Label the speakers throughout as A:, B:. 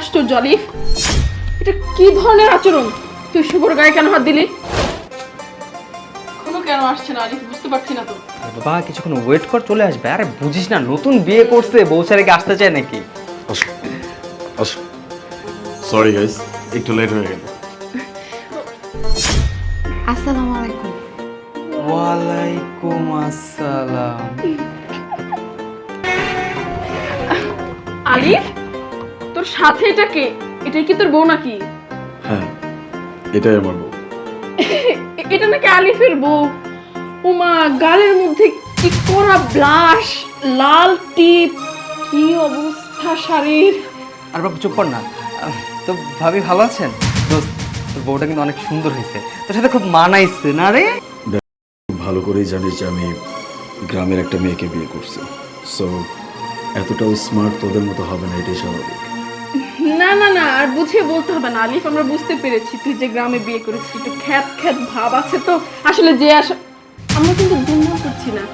A: আশ্চর্য আলিফ। এটা কি ধরনের আচরণ? তুই শুভর গায়ে কেন হাত দিলি? কোনো কেন আসছে না আলিফ? বুঝতে পারছি না তো।
B: বাবা কিছুক্ষণ ওয়েট কর চলে আসবে। আরে বুঝিস না নতুন বিয়ে করছে বউ ছেড়ে কি আসতে চায় নাকি?
C: আসো আসো। সরি গাইস একটু লেট হয়ে গেল।
D: আসসালামু আলাইকুম।
B: ওয়ালাইকুম আসসালাম।
A: আলিফ? তোর সাথে এটা কে? এটাই কি তোর বউ নাকি?
C: হ্যাঁ এটাই আমার বউ।
A: এটা নাকি আলিফের বউ? উমা গালের মধ্যে কি করা ব্লাশ লাল টিপ কি অবস্থা শাড়ির?
B: আর বাবু চুপ কর না। আহ, তো ভাবি ভালো আছেন? দোস্ত তোর বউটা কিন্তু অনেক সুন্দর হয়েছে। তোর সাথে খুব মানাইছে না রে?
C: ভালো করেই জানিস যে আমি গ্রামের একটা মেয়েকে বিয়ে করছি। সো এতটাও স্মার্ট তোদের মতো হবে না এটাই স্বাভাবিক।
A: না না না আর বুঝিয়ে বলতে হবে না। আলিফ আমরা বুঝতে পেরেছি তুই যে গ্রামে বিয়ে করেছিস একটু খ্যাত খ্যাত ভাব আছে তো। আসলে যে আস আমরা কিন্তু দুর্নাম করছি না।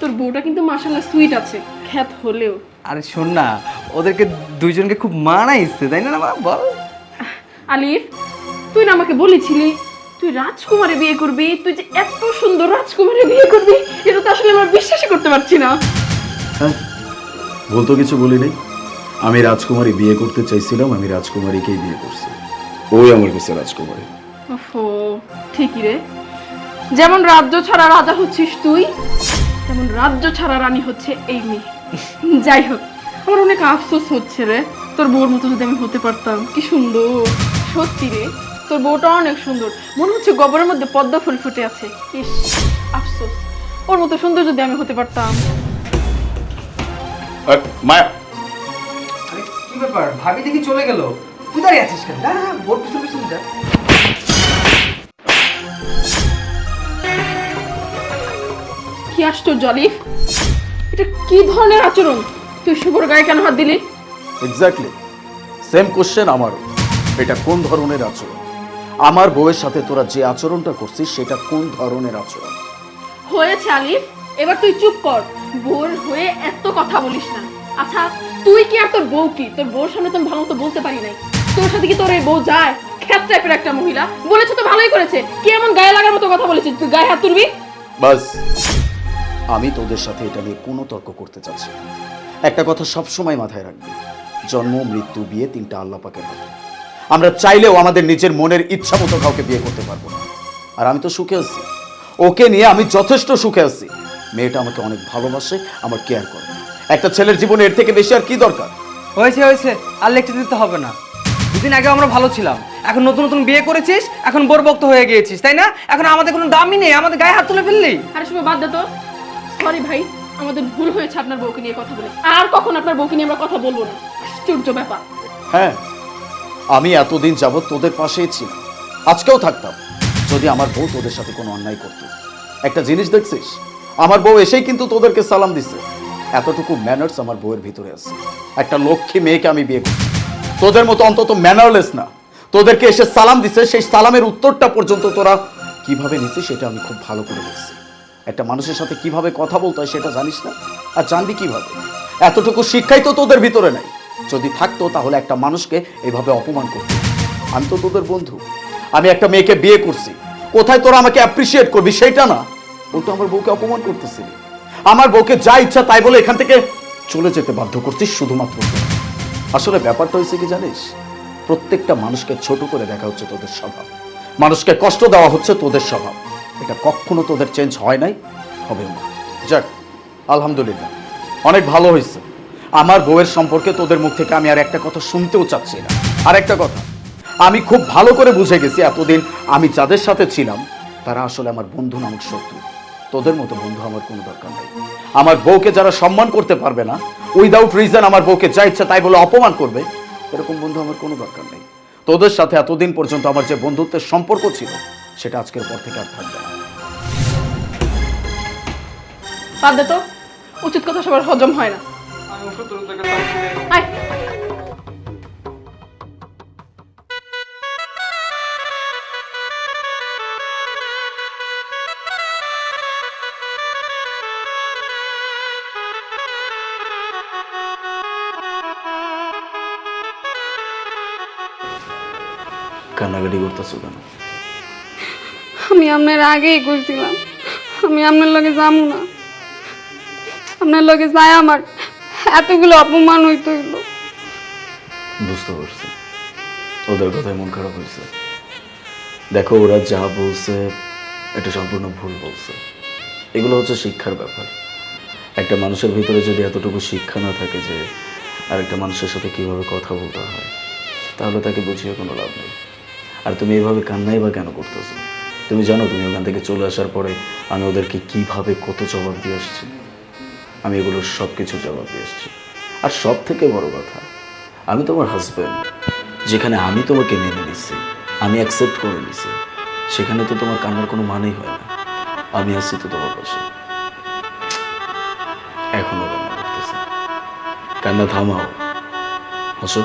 A: তোর বউটা কিন্তু মাসাল্লাহ সুইট আছে খ্যাত হলেও।
B: আরে শোন না ওদেরকে দুইজনকে খুব মানাইছে তাই না বাবা বল।
A: আলিফ তুই না আমাকে বলেছিলি তুই রাজকুমারে বিয়ে করবি তুই যে এত সুন্দর রাজকুমারে বিয়ে করবি এটা তো আসলে আমরা বিশ্বাসই করতে পারছি না।
C: হ্যাঁ ভুল তো কিছু বলিনি? আমি রাজকুমারী বিয়ে করতে চাইছিলাম আমি রাজকুমারীকেই বিয়ে করছি। ওই আমার কাছে রাজকুমারী।
A: ওহো ঠিকই রে। যেমন রাজ্য ছাড়া রাজা হচ্ছিস তুই তেমন রাজ্য ছাড়া রানী হচ্ছে এই মেয়ে। যাই হোক আমার অনেক আফসোস হচ্ছে রে। তোর বউর মতো যদি আমি হতে পারতাম কি সুন্দর। সত্যি রে তোর বউটা অনেক সুন্দর। মনে হচ্ছে গোবরের মধ্যে পদ্ম ফুল ফুটে আছে। ইস আফসোস। ওর মতো সুন্দর যদি আমি হতে পারতাম।
C: মায়া।
B: ব্যাপার? ভাবি দেখি চলে গেল। তুই দাঁড়িয়ে আছিস কেন? না পিছন পিছন যা।
A: কি আশ্চর্য আলিফ। এটা কি ধরনের আচরণ? তুই শুভর গায়ে কেন হাত দিলি?
C: এক্স্যাক্টলি সেম কোশ্চেন আমারও। এটা কোন ধরনের আচরণ? আমার বউয়ের সাথে তোরা যে আচরণটা করছিস সেটা কোন ধরনের আচরণ?
A: হয়েছে আলিফ। এবার তুই চুপ কর। বোর হয়ে এত কথা বলিস না। আচ্ছা তুই কি আর তোর বউ কি? তোর বউর সামনে তো ভালো মতো বলতে পারি নাই। তোর সাথে কি তোর এই বউ যায়? খ্যাত টাইপের একটা মহিলা। বলেছে তো ভালোই করেছে। কি এমন গায়ে লাগার মতো কথা বলেছিস তুই গায়ে হাত তুলবি?
C: বাস, আমি তোদের সাথে এটা নিয়ে কোনো তর্ক করতে চাচ্ছি না। একটা কথা সব সময় মাথায় রাখবি। জন্ম, মৃত্যু, বিয়ে তিনটা আল্লাহ পাকের হাতে। আমরা চাইলেও আমাদের নিজের মনের ইচ্ছা মতো কাউকে বিয়ে করতে পারব না। আর আমি তো সুখে আছি। ওকে নিয়ে আমি যথেষ্ট সুখে আছি। মেয়েটা আমাকে অনেক ভালোবাসে, আমার কেয়ার করে। একটা ছেলের জীবনে এর থেকে বেশি আর কি দরকার?
B: হয়েছে হয়েছে। আর লেখতে দিতে হবে না। দুদিন আগে আমরা ভালো ছিলাম। এখন নতুন নতুন বিয়ে করেছিস এখন বোরবক্ত হয়ে গিয়েছিস তাই না? এখন আমাদের কোনো দামই নেই আমাদের গায়ে হাত তুলে ফেললি।
A: আরে শুভ বাদ দে তো। সরি ভাই আমাদের ভুল হয়েছে আপনার বউকে নিয়ে কথা বলে। আর কখন আপনার বউকে নিয়ে আমরা কথা বলব না? আশ্চর্য ব্যাপার।
C: হ্যাঁ আমি এতদিন যাবৎ তোদের পাশেই ছিলাম। আজকেও থাকতাম। যদি আমার বউ তোদের সাথে কোনো অন্যায় করতো। একটা জিনিস দেখছিস? আমার বউ এসেই কিন্তু তোদেরকে সালাম দিছে। এতটুকু ম্যানার্স আমার বউয়ের ভিতরে আছে। একটা লক্ষ্মী মেয়েকে আমি বিয়ে করছি। তোদের মতো অন্তত ম্যানারলেস না। তোদেরকে এসে সালাম দিছে, সেই সালামের উত্তরটা পর্যন্ত তোরা কীভাবে নিছিস সেটা আমি খুব ভালো করে দেখছি একটা মানুষের সাথে কীভাবে কথা বলতে হয় সেটা জানিস না? আর জানবি কীভাবে? এতটুকু শিক্ষাই তো তোদের ভিতরে নাই। যদি থাকতো তাহলে একটা মানুষকে এভাবে অপমান করতো। আমি তো তোদের বন্ধু। আমি একটা মেয়েকে বিয়ে করছি। কোথায় তোরা আমাকে অ্যাপ্রিসিয়েট করবি সেটা না? ও তো আমার বউকে অপমান করতেছিলি আমার বউকে যা ইচ্ছা তাই বলে এখান থেকে চলে যেতে বাধ্য করছিস শুধুমাত্র। আসলে ব্যাপারটা হয়েছে কি জানিস? প্রত্যেকটা মানুষকে ছোট করে দেখা হচ্ছে তোদের স্বভাব। মানুষকে কষ্ট দেওয়া হচ্ছে তোদের স্বভাব। এটা কখনো তোদের চেঞ্জ হয় নাই? হবেও না। যাক, আলহামদুলিল্লাহ। অনেক ভালো হয়েছে। আমার বউয়ের সম্পর্কে তোদের মুখ থেকে আমি আর একটা কথা শুনতেও চাচ্ছি না। আর একটা কথা, আমি খুব ভালো করে বুঝে গেছি এতদিন আমি যাদের সাথে ছিলাম, তারা আসলে আমার বন্ধু নামক শত্রু। তোদের মতো বন্ধু আমার কোনো দরকার নেই। আমার বউকে যারা সম্মান করতে পারবে না উইদাউট রিজন আমার বউকে যা ইচ্ছা তাই বলে অপমান করবে এরকম বন্ধু আমার কোনো দরকার নেই। তোদের সাথে এতদিন পর্যন্ত আমার যে বন্ধুত্বের সম্পর্ক ছিল সেটা আজকের পর থেকে আর থাকবে না।
A: বাদ দে তো উচিত কথা সবার হজম হয় না।
C: কান্নাকাটি করতেছো কেন?
D: আমি আপনার আগেই কইছিলাম আমি আপনার লগে যাব না। আপনার লগে যায় আমার এতগুলো অপমান হইতে হইল।
C: বুঝতে পারছি। ওদের কথায় মন খারাপ হয়েছে দেখো ওরা যা বলছে এটা সম্পূর্ণ ভুল বলছে। এগুলো হচ্ছে শিক্ষার ব্যাপার। একটা মানুষের ভিতরে যদি এতটুকু শিক্ষা না থাকে যে আরেকটা মানুষের সাথে কীভাবে কথা বলতে হয় তাহলে তাকে বুঝিয়ে কোনো লাভ নেই। আর তুমি এইভাবে কান্নাই বা কেন করতেছো? তুমি জানো, তুমি ওখান থেকে চলে আসার পরে আমি ওদেরকে কীভাবে কত জবাব দিয়ে আসছি? আমি এগুলোর সব কিছু জবাব দিয়ে আসছি। আর সব থেকে বড় কথা, আমি তোমার হাজব্যান্ড যেখানে আমি তোমাকে মেনে নিচ্ছি আমি অ্যাকসেপ্ট করে নিছি, সেখানে তো তোমার কান্নার কোনো মানেই হয় না। আমি আছি তো তোমার পাশে। এখনও কান্না করতেছে। কান্না থামাও। হাসো।